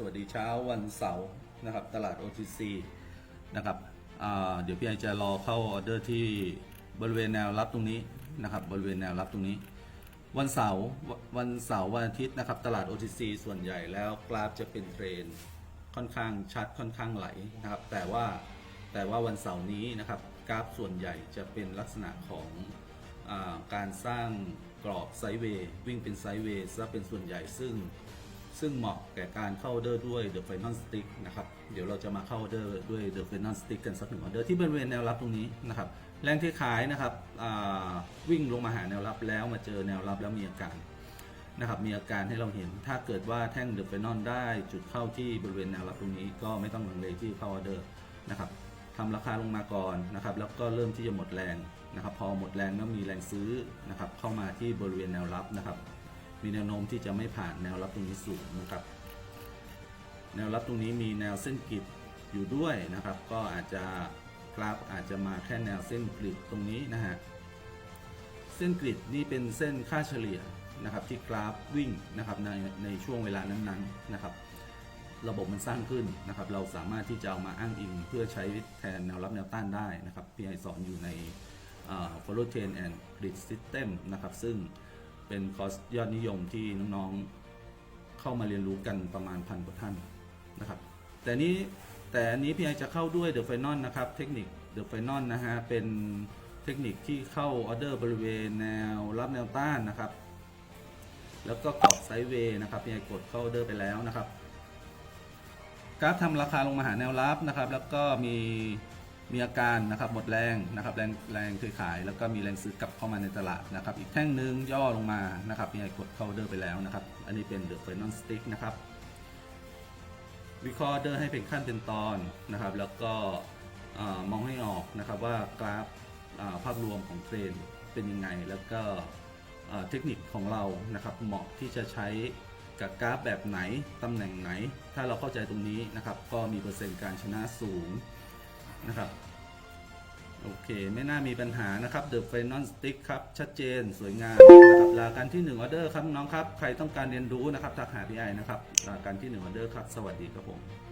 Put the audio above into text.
สวัสดีเช้าวันเสาร์นะครับ ตลาด OTC นะครับเดี๋ยวพี่ไอจะรอเข้าออเดอร์ที่บริเวณแนวรับตรงนี้นะครับ บริเวณแนวรับตรงนี้ วันเสาร์วันเสาร์วันอาทิตย์นะครับ ตลาด OTC ส่วนใหญ่แล้วกราฟจะเป็นเทรนค่อนข้างชัดค่อนข้างไหลนะครับ แต่ว่าแต่ว่าวันเสาร์นี้นะครับกราฟส่วนใหญ่จะเป็นลักษณะของอการสร้างกรอบไซด์เวย์วิ่งเป็นไซด์เวย์ซะเป็นส่วนใหญ่ซึ่ง ซึ่งเหมาะแก่การเข้าออเดอร์ด้วย The Final Stick นะครับ เดี๋ยวเราจะมาเข้าออเดอร์ด้วย The Final Stick กันสักหนึ่งออเดอร์ที่บริเวณแนวรับตรงนี้นะครับ แรงที่ขายนะครับวิ่งลงมาหาแนวรับแล้วมาเจอแนวรับแล้วมีอาการนะครับมีอาการให้เราเห็น ถ้าเกิดว่าแท่ง The Final ได้จุดเข้าที่บริเวณแนวรับตรงนี้ก็ไม่ต้องลังเลที่เข้าออเดอร์นะครับทำราคาลงมาก่อนนะครับ แล้วก็เริ่มที่จะหมดแรงนะครับ พอหมดแรงแล้วมีแรงซื้อนะครับ เข้ามาที่บริเวณแนวรับนะครับ มีแนวโน้มที่จะไม่ผ่านแนวรับตรงนี้สูงนะครับ แนวรับตรงนี้มีแนวเส้นกริดอยู่ด้วยนะครับ ก็อาจจะกราฟอาจจะมาแค่แนวเส้นกริดตรงนี้นะฮะเส้นกริดนี่เป็นเส้นค่าเฉลี่ยนะครับที่กราฟวิ่งนะครับในในช่วงเวลานั้นๆนะครับ ระบบมันสร้างขึ้นนะครับ เราสามารถที่จะเอามาอ้างอิงเพื่อใช้แทนแนวรับแนวต้านได้นะครับพี่ไอสอนอยู่ใน follow chain and grid system นะครับซึ่ง เป็นคอร์สยอดนิยมที่น้องๆเข้ามาเรียนรู้กันประมาณพันกว่าท่านนะครับ แต่นี้แต่อันนี้พี่ไอจะเข้าด้วย The Final นะครับ เทคนิค The Final นะฮะ เป็นเทคนิคที่เข้าออเดอร์บริเวณแนวรับแนวต้านนะครับ แล้วก็กรอบไซด์เวย์นะครับพี่ไอกดเข้าออเดอร์ไปแล้วนะครับกราฟทำราคาลงมาหาแนวรับนะครับ แล้วก็มี มีอาการนะครับหมดแรงนะครับแรงแรงซื้อขาย แล้วก็มีแรงซื้อกลับเข้ามาในตลาดนะครับ อีกแท่งหนึ่งย่อลงมานะครับมีไอกดเข้าเดอร์ไปแล้วนะครับ อันนี้เป็น The Final Stick นะครับวิเคราะห์เดอร์ให้เป็นขั้นเป็นตอนนะครับ แล้วก็มองให้ออกนะครับว่ากราฟภาพรวมของเทรนเป็นยังไง แล้วก็เทคนิคของเรานะครับเหมาะที่จะใช้กับกราฟแบบไหนตำแหน่งไหน ถ้าเราเข้าใจตรงนี้นะครับ ก็มีเปอร์เซ็นต์การชนะสูง นะครับโอเคไม่น่ามีปัญหานะครับ The Final Stick ครับชัดเจนสวยงามนะครับลากันที่1ออเดอร์ครับน้องครับ ใครต้องการเรียนรู้นะครับทักหาพี่ไอนะครับลากันที่1ออเดอร์ครับ สวัสดีครับผม